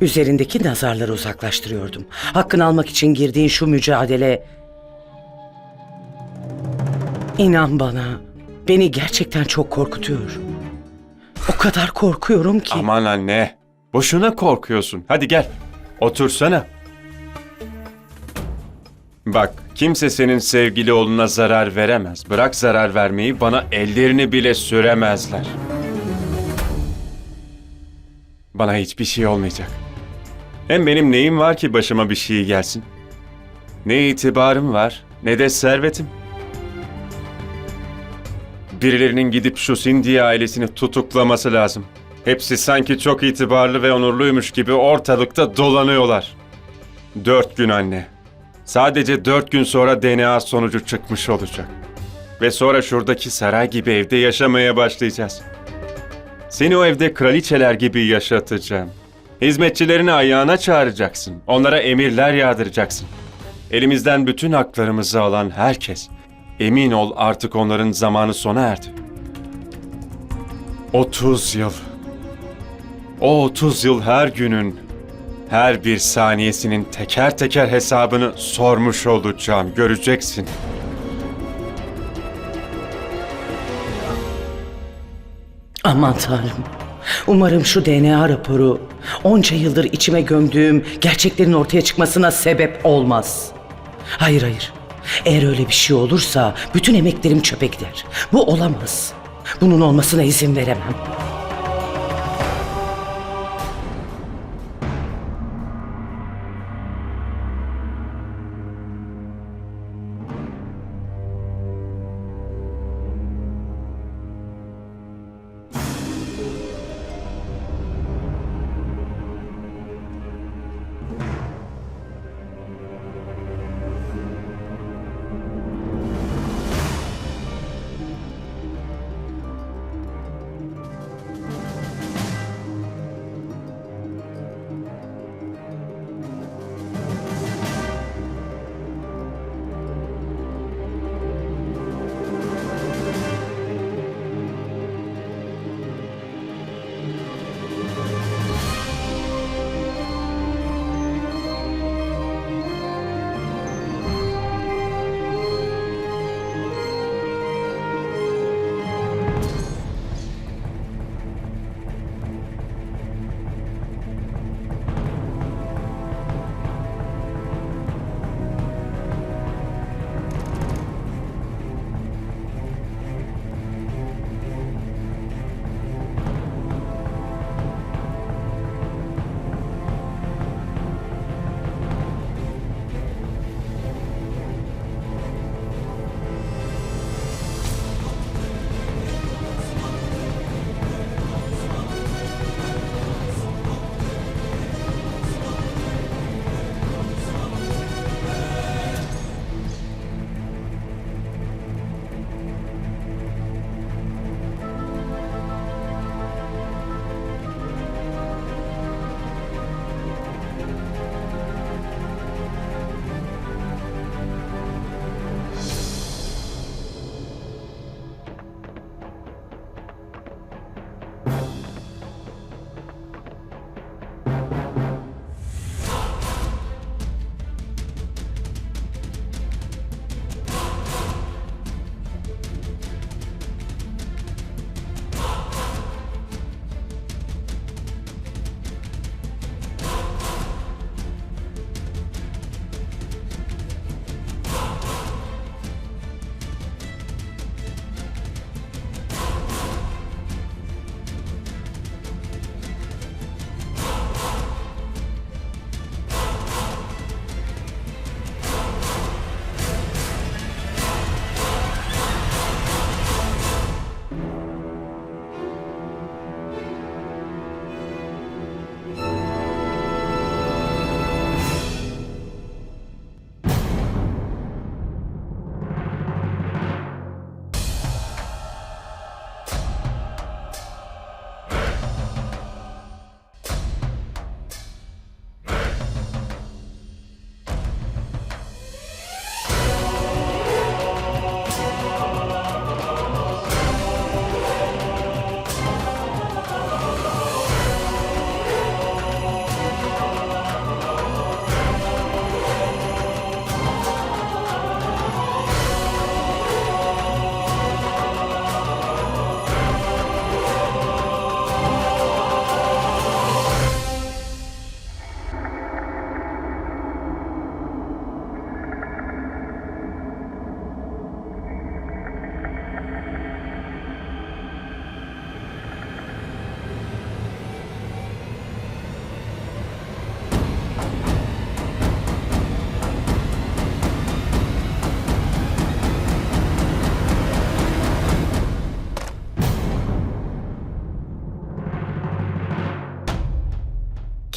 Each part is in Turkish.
Üzerindeki nazarları uzaklaştırıyordum. Hakkını almak için girdiğin şu mücadele... İnan bana, beni gerçekten çok korkutuyor. O kadar korkuyorum ki... Aman anne. Boşuna korkuyorsun. Hadi gel. Otursana. Bak, kimse senin sevgili oğluna zarar veremez. Bırak zarar vermeyi, bana ellerini bile süremezler. Bana hiçbir şey olmayacak. Hem benim neyim var ki başıma bir şey gelsin? Ne itibarım var, ne de servetim. Birilerinin gidip şu Cindy ailesini tutuklaması lazım. Hepsi sanki çok itibarlı ve onurluymuş gibi ortalıkta dolanıyorlar. Dört gün anne. Sadece dört gün sonra DNA sonucu çıkmış olacak. Ve sonra şuradaki saray gibi evde yaşamaya başlayacağız. Seni o evde kraliçeler gibi yaşatacağım. Hizmetçilerini ayağına çağıracaksın. Onlara emirler yağdıracaksın. Elimizden bütün haklarımızı alan herkes. Emin ol artık onların zamanı sona erdi. 30 yıl. O 30 yıl her günün, her bir saniyesinin teker teker hesabını sormuş olacağım. Göreceksin. Aman tanrım. Umarım şu DNA raporu onca yıldır içime gömdüğüm gerçeklerin ortaya çıkmasına sebep olmaz. Hayır hayır. Eğer öyle bir şey olursa bütün emeklerim çöpe gider. Bu olamaz. Bunun olmasına izin veremem.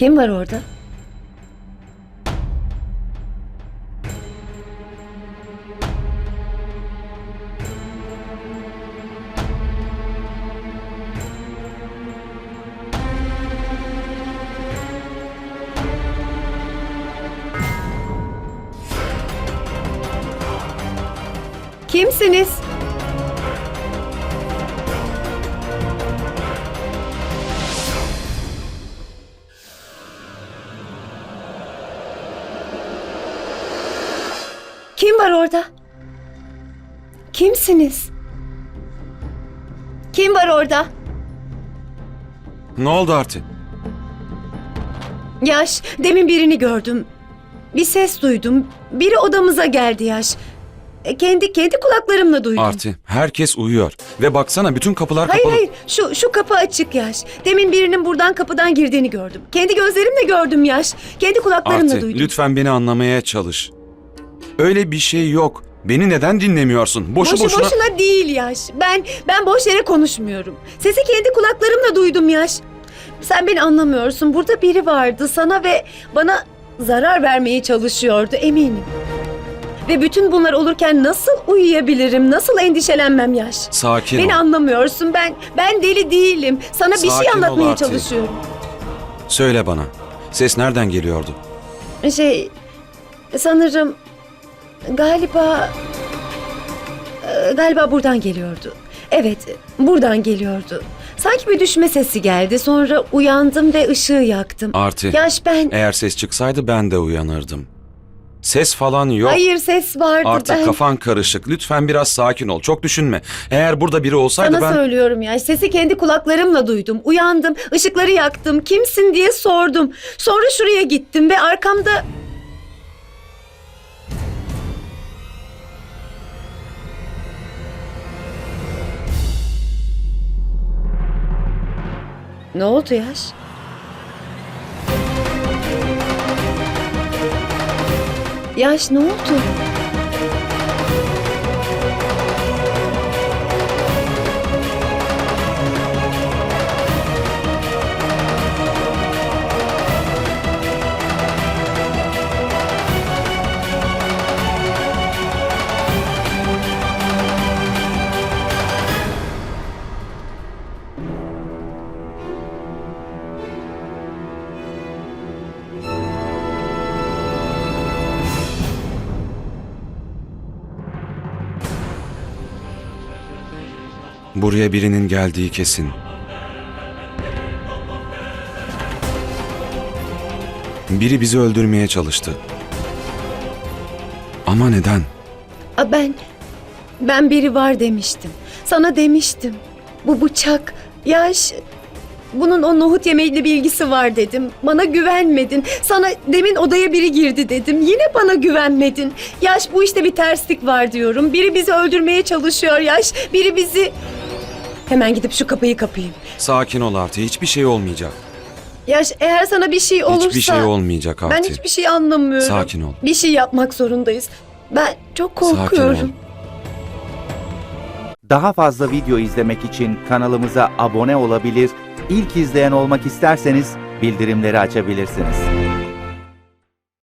Kim var orada? Kimsiniz? Kim var orada? Kimsiniz? Kim var orada? Ne oldu Arti? Yaş, demin birini gördüm. Bir ses duydum. Biri odamıza geldi Yaş. E, Kendi kendi kulaklarımla duydum. Arti, herkes uyuyor. Ve baksana bütün kapılar Hayır kapalı. hayır şu şu kapı açık Yaş. Demin birinin buradan kapıdan girdiğini gördüm. Kendi gözlerimle gördüm Yaş. Kendi kulaklarımla Arti, duydum. lütfen beni anlamaya çalış. Öyle bir şey yok. Beni neden dinlemiyorsun? Boşu, Boşu boşuna... boşuna değil Yaş. Ben ben boş yere konuşmuyorum. Sesi kendi kulaklarımla duydum Yaş. Sen beni anlamıyorsun. Burada biri vardı sana ve bana zarar vermeye çalışıyordu eminim. Ve bütün bunlar olurken nasıl uyuyabilirim? Nasıl endişelenmem Yaş? Sakin Beni ol. anlamıyorsun. Ben ben deli değilim. Sana bir şey Sakin ol anlatmaya Arti. çalışıyorum. Söyle bana. Ses nereden geliyordu? Şey sanırım galiba e, galiba buradan geliyordu. Evet, buradan geliyordu. Sanki bir düşme sesi geldi. Sonra uyandım ve ışığı yaktım. Arti, Yaş ben eğer ses çıksaydı ben de uyanırdım. Ses falan yok. Hayır ses vardı Artık ben. kafan karışık. Lütfen biraz sakin ol. Çok düşünme. Eğer burada biri olsaydı Sana ben... söylüyorum ya. Sesi kendi kulaklarımla duydum. Uyandım, ışıkları yaktım. Kimsin diye sordum. Sonra şuraya gittim ve arkamda Ne oldu Yaş? Yaş ne oldu? Buraya birinin geldiği kesin. Biri bizi öldürmeye çalıştı. Ama neden? A, Ben, ben biri var demiştim. Sana demiştim. Bu bıçak, yaş, bunun o nohut yemeğiyle bir ilgisi var dedim. Bana güvenmedin. Sana demin odaya biri girdi dedim. Yine bana güvenmedin. Yaş bu işte bir terslik var diyorum. Biri bizi öldürmeye çalışıyor yaş. Biri bizi... Hemen gidip şu kapıyı kapayım. Sakin ol Arti. Hiçbir şey olmayacak. Yaş eğer sana bir şey olursa... Hiçbir şey olmayacak Arti. Ben hiçbir şey anlamıyorum. Sakin ol. Bir şey yapmak zorundayız. Ben çok Sakin ol. korkuyorum. Daha fazla video izlemek için kanalımıza abone olabilir, ilk izleyen olmak isterseniz bildirimleri açabilirsiniz.